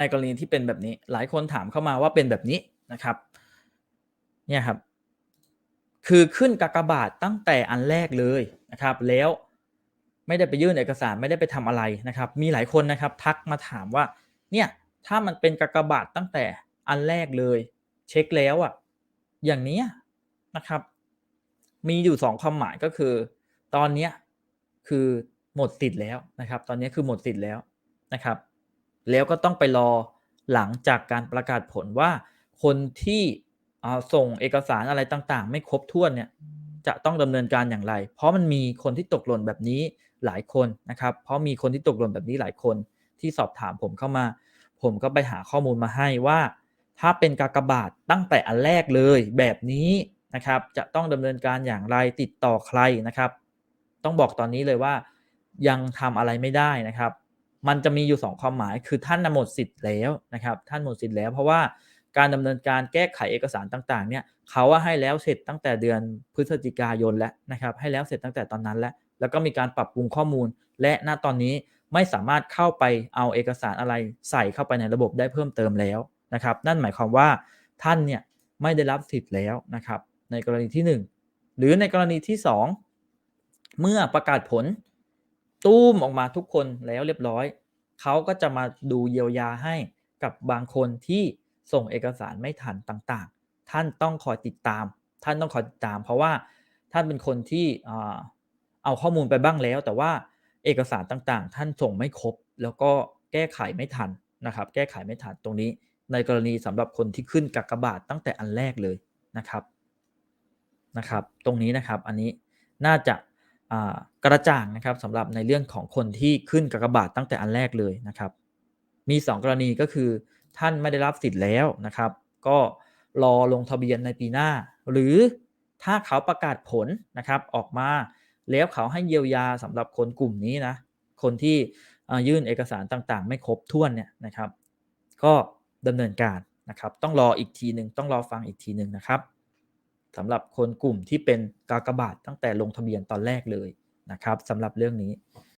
ในกรณีที่เป็นแบบนี้ หลายคนถามเข้ามาว่าเป็นแบบนี้นะครับ เนี่ยครับ คือขึ้นกากบาทตั้งแต่อันแรกเลยนะครับ แล้วไม่ได้ไปยื่นเอกสารไม่ได้ไปทำอะไรนะครับ มีหลายคนนะครับทักมาถามว่า เนี่ยถ้ามันเป็นกากบาทตั้งแต่อันแรกเลย เช็คแล้วอะอย่างนี้นะครับ มีอยู่สองความหมายก็คือ ตอนเนี้ยคือหมดสิทธิ์แล้วนะครับ ตอนนี้คือหมดสิทธิ์แล้วนะครับ แล้วก็ต้องไปรอหลังจากการประกาศผลว่าคนที่ส่งเอกสารอะไรต่างๆ ไม่ครบถ้วนเนี่ยจะต้องดำเนินการอย่างไร เพราะมันมีคนที่ตกหล่นแบบนี้หลายคนนะครับ เพราะมีคนที่ตกหล่นแบบนี้หลายคนที่สอบถามผมเข้ามา ผมก็ไปหาข้อมูลมาให้ว่า ถ้าเป็นกากบาทตั้งแต่อันแรกเลยแบบนี้นะครับ จะต้องดำเนินการอย่างไรติดต่อใครนะครับ ต้องบอกตอนนี้เลยว่ายังทำอะไรไม่ได้นะครับ มันจะมีอยู่ 2 ความหมาย คือท่านหมดสิทธิ์แล้วนะครับ ท่านหมดสิทธิ์แล้วเพราะว่าการดำเนินการแก้ไขเอกสารต่างๆ เนี่ยเขาว่าให้แล้วเสร็จตั้งแต่เดือนพฤศจิกายนแล้วนะครับ ให้แล้วเสร็จตั้งแต่ตอนนั้นแล้ว แล้วก็มีการปรับปรุงข้อมูล และณตอนนี้ไม่สามารถเข้าไปเอาเอกสารอะไรใส่เข้าไปในระบบได้เพิ่มเติมแล้วนะครับ นั่นหมายความว่าท่านเนี่ยไม่ได้รับสิทธิ์แล้วนะครับ ในกรณีที่ 1 หรือในกรณีที่ 2 เมื่อประกาศผล ตู้มออกมาทุกคนแล้วเรียบร้อย เขาก็จะมาดูเยียวยาให้กับบางคนที่ส่งเอกสารไม่ทันต่างๆ ท่านต้องคอยติดตาม ท่านต้องคอยติดตาม เพราะว่าท่านเป็นคนที่เอาข้อมูลไปบ้างแล้ว แต่ว่าเอกสารต่างๆ ท่านส่งไม่ครบ แล้วก็แก้ไขไม่ทันนะครับ แก้ไขไม่ทันตรงนี้ในกรณีสำหรับคนที่ขึ้นกักบาทตั้งแต่อันแรกเลยนะครับนะครับ ตรงนี้นะครับอันนี้น่าจะ กระจ่างนะครับสำหรับในเรื่องของคนที่ขึ้นกากบาทตั้งแต่อันแรกเลยนะครับ มี 2 กรณีก็คือท่านไม่ได้รับสิทธิ์แล้วนะครับ ก็รอลงทะเบียนในปีหน้า หรือถ้าเขาประกาศผลนะครับออกมาแล้วเขาให้เยียวยาสำหรับคนกลุ่มนี้นะคนที่ยื่นเอกสารต่างๆ ไม่ครบถ้วนเนี่ยนะครับ ก็ดำเนินการนะครับ ต้องรออีกทีหนึ่งต้องรอฟังอีกทีหนึ่งนะครับ สำหรับคนกลุ่มที่เป็นกากบาทตั้งแต่ลงทะเบียนตอนแรกเลยนะครับสำหรับเรื่องนี้